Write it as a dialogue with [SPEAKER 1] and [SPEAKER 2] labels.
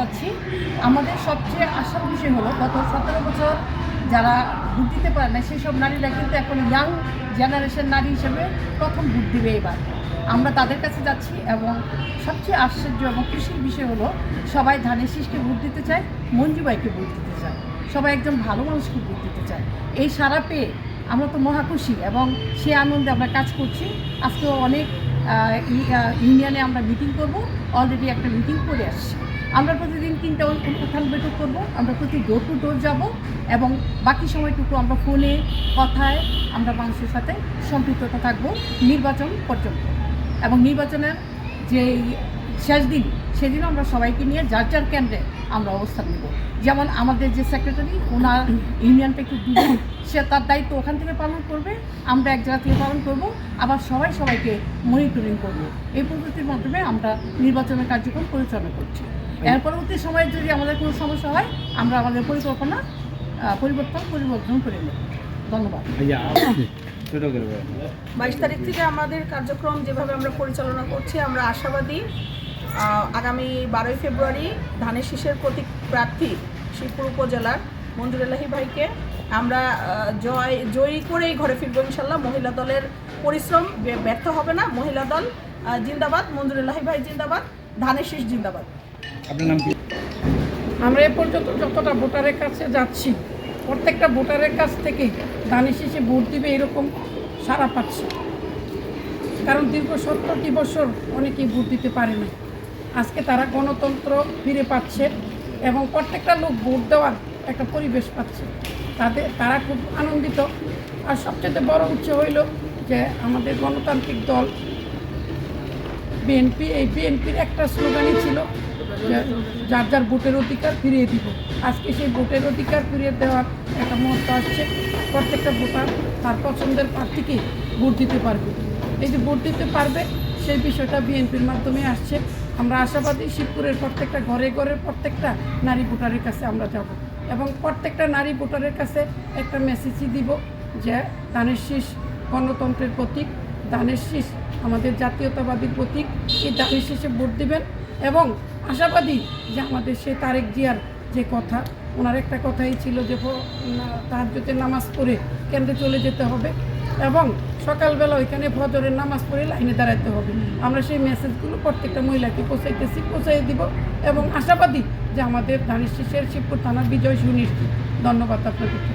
[SPEAKER 1] যাচ্ছি। আমাদের সবচেয়ে আশার বিষয় হলো, গত সতেরো বছর যারা ভোট দিতে পারে না সেই সব নারীরা কিন্তু এখন ইয়াং জেনারেশন নারী হিসেবে প্রথম ভোট দিবে এবার। আমরা তাদের কাছে যাচ্ছি এবং সবচেয়ে আশ্চর্য এবং খুশির বিষয় হলো, সবাই ধানের শীষকে ভোট দিতে চায় মঞ্জুবাইকে ভোট দিতে চায়। সবাই একজন ভালো মানুষকে ভোট দিতে চায়। এই সারা পেয়ে আমরা তো মহা খুশি এবং সে আনন্দে আমরা কাজ করছি। আজকেও অনেক ইউনিয়নে আমরা মিটিং করব। অলরেডি একটা মিটিং করে আসছি। আমরা প্রতিদিন তিনটা উ- উঠান বৈঠক করব, আমরা প্রতি ডোর টু ডোর যাব এবং বাকি সময়টুকু আমরা ফোনে কথায় আমরা মানুষের সাথে সম্পৃক্ততা থাকব, নির্বাচন পর্যন্ত। এবং নির্বাচনের যে শেষ দিন, সেদিনও আমরা সবাইকে নিয়ে যার যার কেন্দ্রে আমরা অবস্থান নেব। যেমন আমাদের যে সেক্রেটারি ওনার ইউনিয়নটা একটু দূরে, সে তার দায়িত্ব ওখান থেকে পালন করবে, আমরা এক জায়গা থেকে পালন করব, আবার সবাই সবাইকে মনিটরিং করব। এই পদ্ধতির মাধ্যমে আমরা নির্বাচনের কার্যক্রম পরিচালনা করছি। এর পরবর্তী সময়ে যদি আমাদের কোনো সমস্যা হয় আমরা আমাদের পরিকল্পনা পরিবর্তন পরিবর্তন করে নেব। ধন্যবাদ।
[SPEAKER 2] বাইশ তারিখ থেকে আমাদের কার্যক্রম যেভাবে আমরা পরিচালনা করছি আমরা আশাবাদী আগামী বারোই ফেব্রুয়ারি ধানের শীষের প্রতীক প্রার্থী শিবপুর উপজেলার মঞ্জুর এলাহি ভাইকে আমরা জয় জয়ী করেই ঘরে ফিরবো ইনশাল্লাহ। মহিলা দলের পরিশ্রম ব্যর্থ হবে না। মহিলা দল জিন্দাবাদ। মঞ্জুর এলাহি ভাই জিন্দাবাদ। ধানের শীষ জিন্দাবাদ।
[SPEAKER 3] আপনার নাম কি?
[SPEAKER 4] আমরা এ পর্যন্ত যতটা ভোটারের কাছে যাচ্ছি, প্রত্যেকটা ভোটারের কাছ থেকে দানি শেষে ভোট দিবে এরকম সারা পাচ্ছি। কারণ দীর্ঘ সত্তরটি বছর অনেকেই ভোট দিতে পারে না আজকে তারা গণতন্ত্র ফিরে পাচ্ছে এবং প্রত্যেকটা লোক ভোট দেওয়ার একটা পরিবেশ পাচ্ছে। তাদের, তারা খুব আনন্দিত। আর সবচেয়ে বড় উৎস হইল যে আমাদের গণতান্ত্রিক দল, বিএনপি, এই বিএনপির একটা স্লোগানই ছিল যার যার ভোটের অধিকার ফিরিয়ে দিব। আজকে সেই ভোটের অধিকার ফিরিয়ে দেওয়ার একটা মুহূর্ত আসছে। প্রত্যেকটা ভোটার তার পছন্দের প্রার্থীকে ভোট দিতে পারবে। এই যে ভোট দিতে পারবে, সেই বিষয়টা বিএনপির মাধ্যমে আসছে। আমরা আশাবাদী শিবপুরের প্রত্যেকটা ঘরে ঘরে প্রত্যেকটা নারী ভোটারের কাছে আমরা যাব এবং প্রত্যেকটা নারী ভোটারের কাছে একটা মেসেজই দিব যে ধানের শীষ গণতন্ত্রের প্রতীক। দানের শীষ আমাদের জাতীয়তাবাদী প্রতীক, এই দানের শীষে ভোট দিবেন এবং আশাবাদী যে আমাদের সে তারেক জিয়ার যে কথা, ওনার একটা কথাই ছিল যে তাহাজ্যতের নামাজ পড়ে কেন্দ্রে চলে যেতে হবে এবং সকালবেলা ওইখানে ফজরের নামাজ পড়ে লাইনে দাঁড়াতে হবে। আমরা সেই মেসেজগুলো প্রত্যেকটা মহিলাকে পৌঁছাইতেছি পৌঁছাই দিব এবং আশাবাদী যে আমাদের ধানের শীষের শিবপুর থানার বিজয় সুনিশ্চিত। ধন্যবাদ আপনাদেরকে